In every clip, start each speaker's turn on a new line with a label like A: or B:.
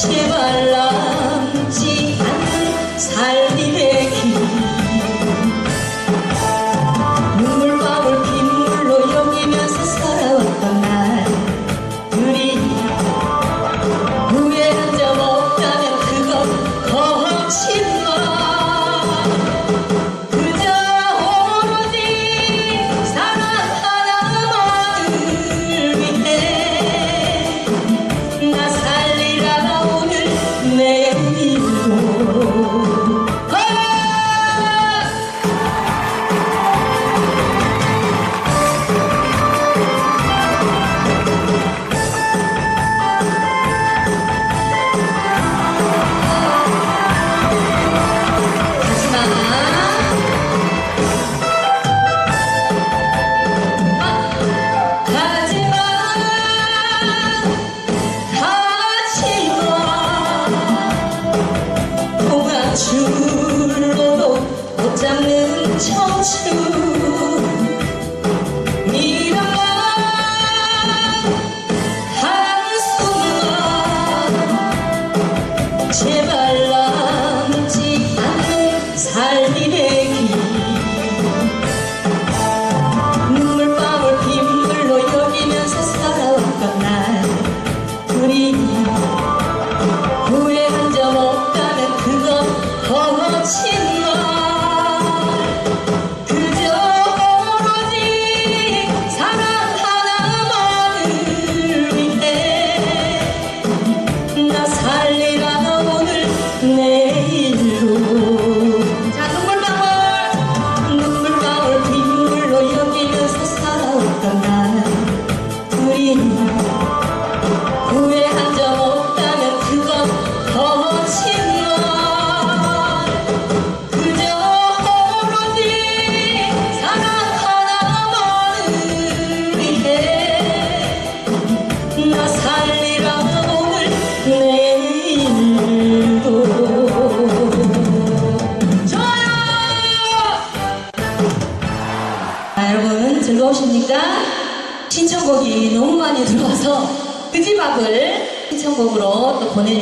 A: 写满了。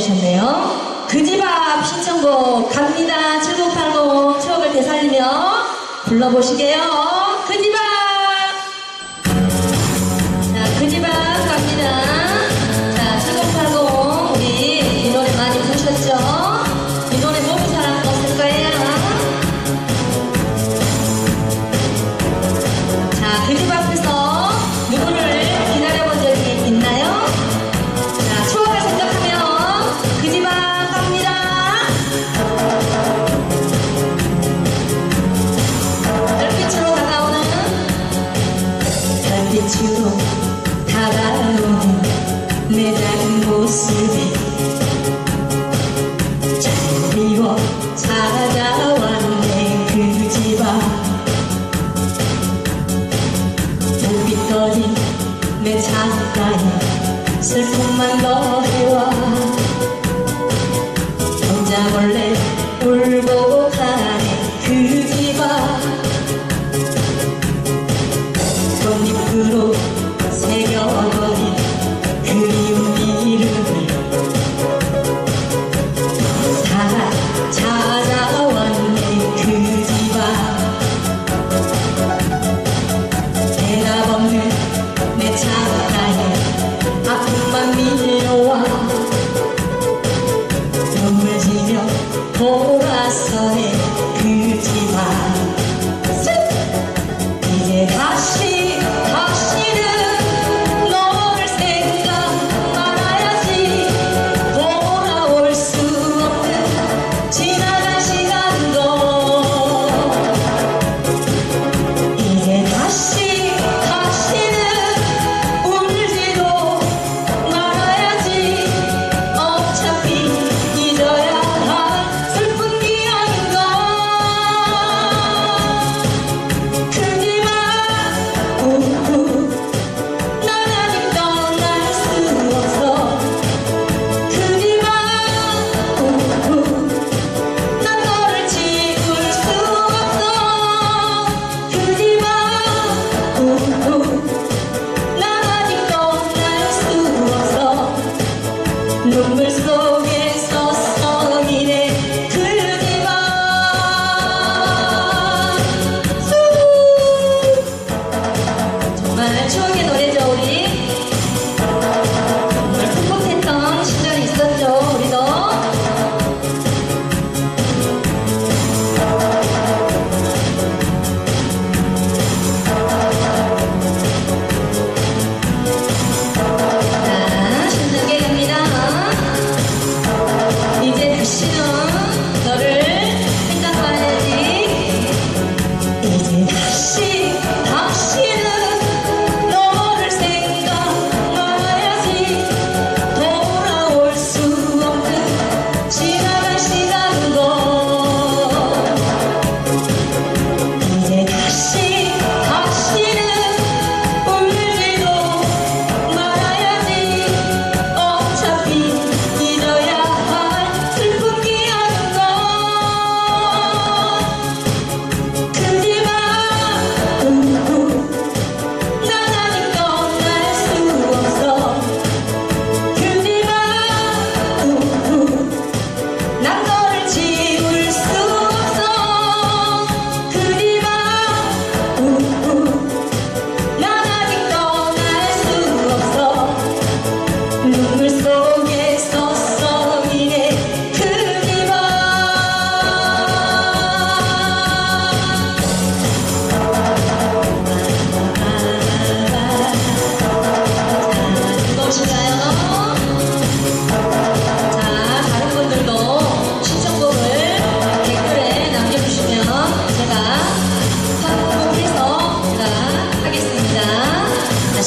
A: 보내주셨네요. 그 집 앞 신청곡 갑니다. 7080 추억을 되살리며 불러보시게요. 七个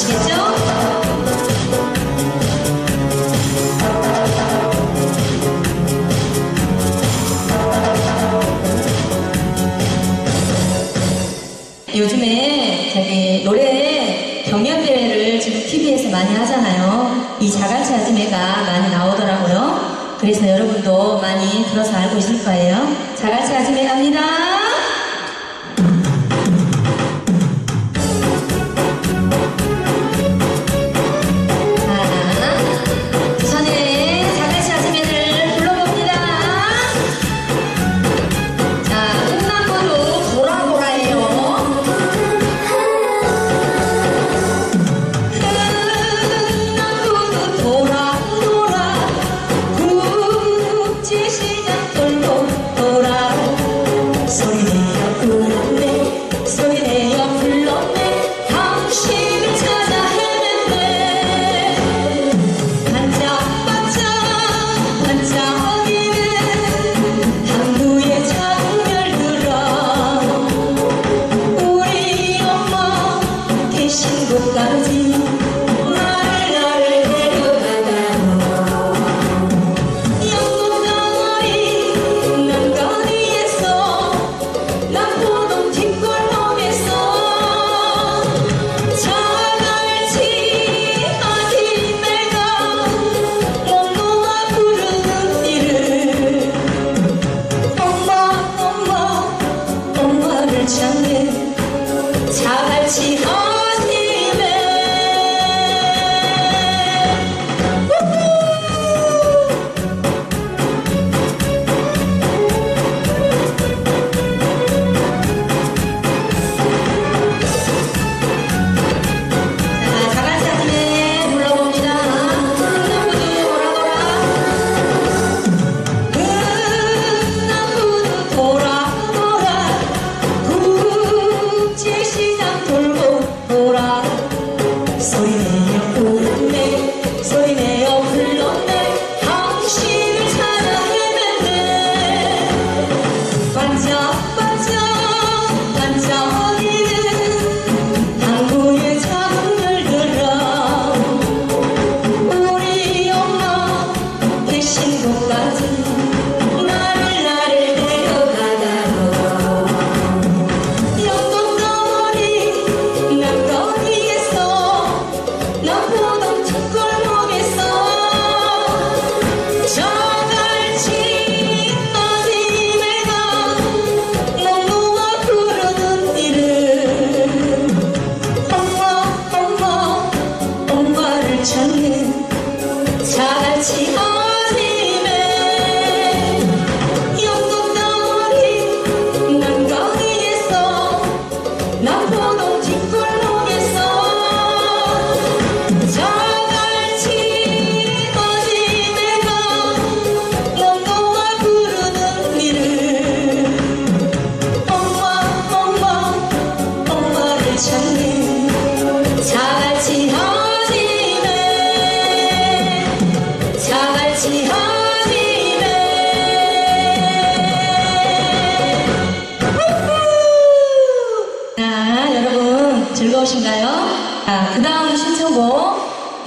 A: 아시겠죠? 요즘에 자기 노래 경연대회를 지금 TV에서 많이 하잖아요. 이 자갈치 아지매가 많이 나오더라고요. 그래서 여러분도 많이 들어서 알고 있을 거예요. 자갈치 아지매 Garotinho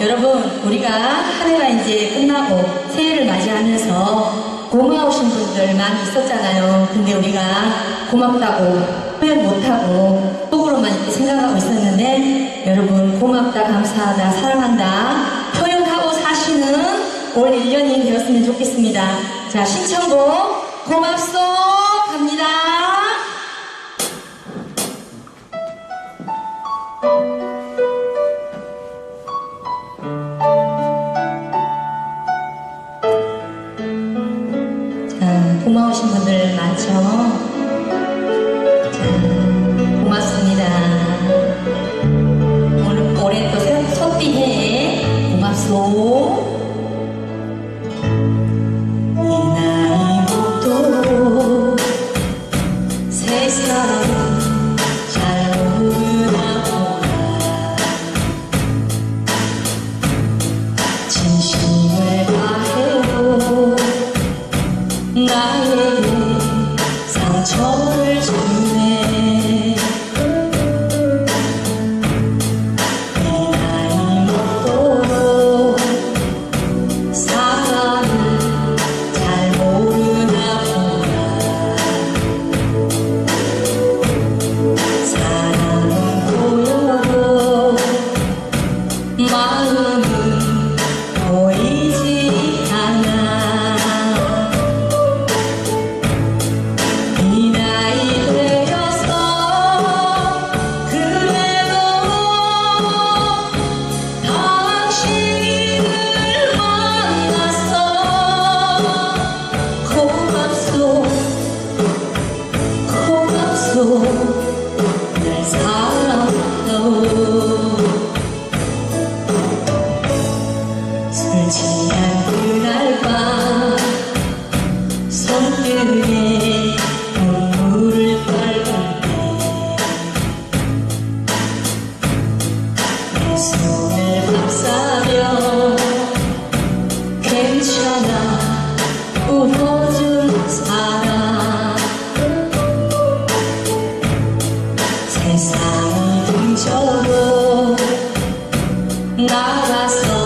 A: 여러분 우리가 한 해가 이제 끝나고 새해를 맞이하면서 고마우신 분들 많이 있었잖아요. 근데 우리가 고맙다고 표현 못하고 속으로만 이렇게 생각하고 있었는데 여러분 고맙다 감사하다 사랑한다 표현하고 사시는 올 1년이 되었으면 좋겠습니다. 자 신청곡 고맙소 갑니다. paso.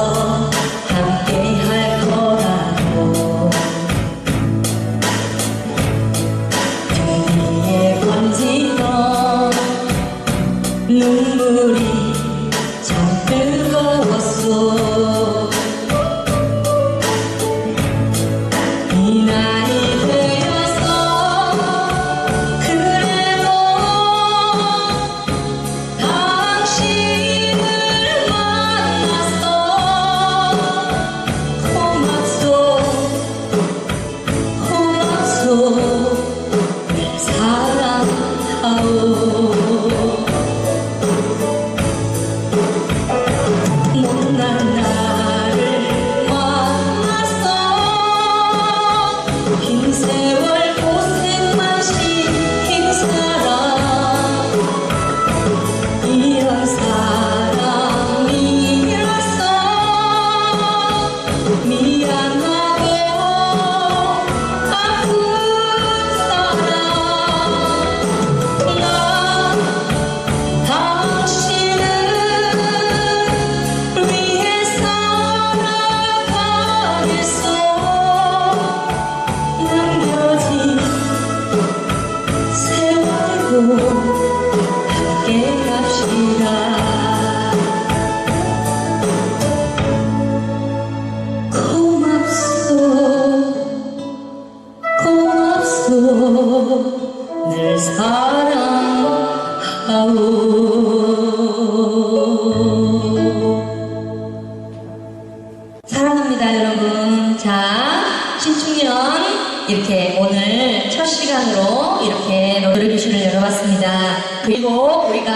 A: 배웠습니다. 그리고 우리가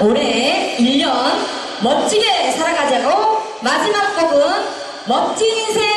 A: 올해 1년 멋지게 살아가자고 마지막 곡은 멋진 인생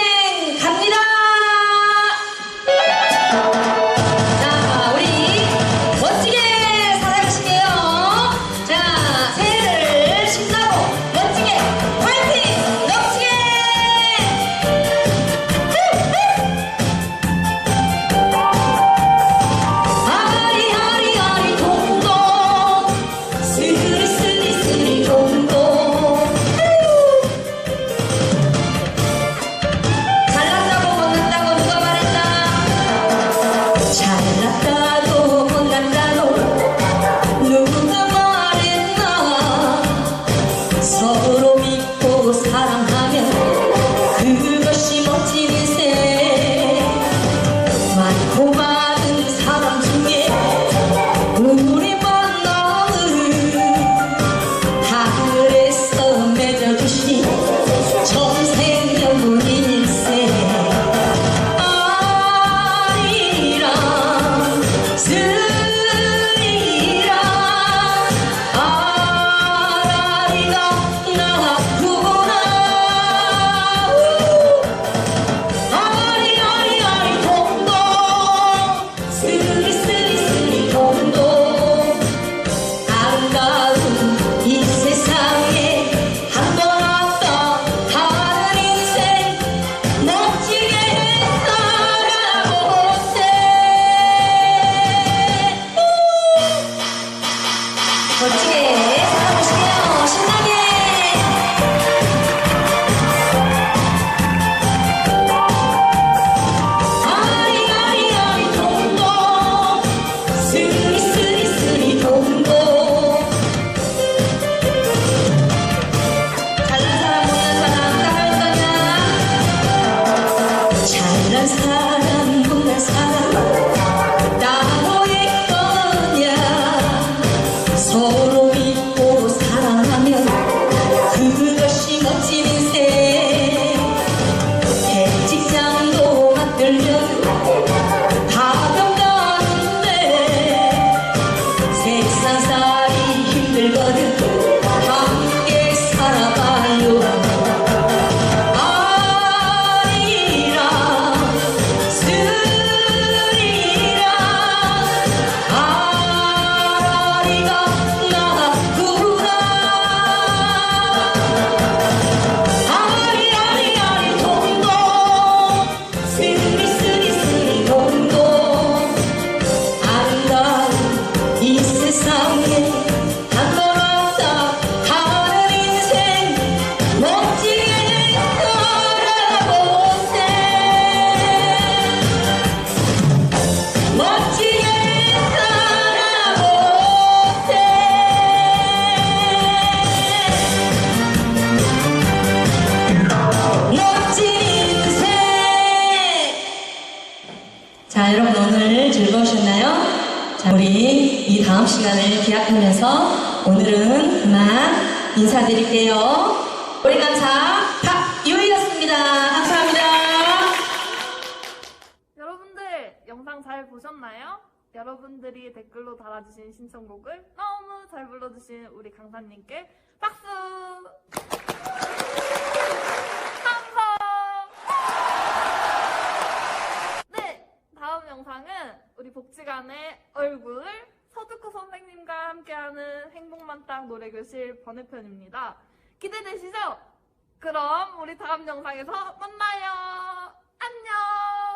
A: 다음 시간을 기약하면서 오늘은 그만 인사드릴게요. 오래 감사 박유희였습니다. 감사합니다.
B: 여러분들 영상 잘 보셨나요? 여러분들이 댓글로 달아주신 신청곡을 너무 잘 불러주신 우리 강사님께 박수! 감사! 네, 다음 영상은 우리 복지관의 얼굴 서두코 선생님과 함께하는 행복만땅 노래교실 번외편입니다. 기대되시죠? 그럼 우리 다음 영상에서 만나요. 안녕!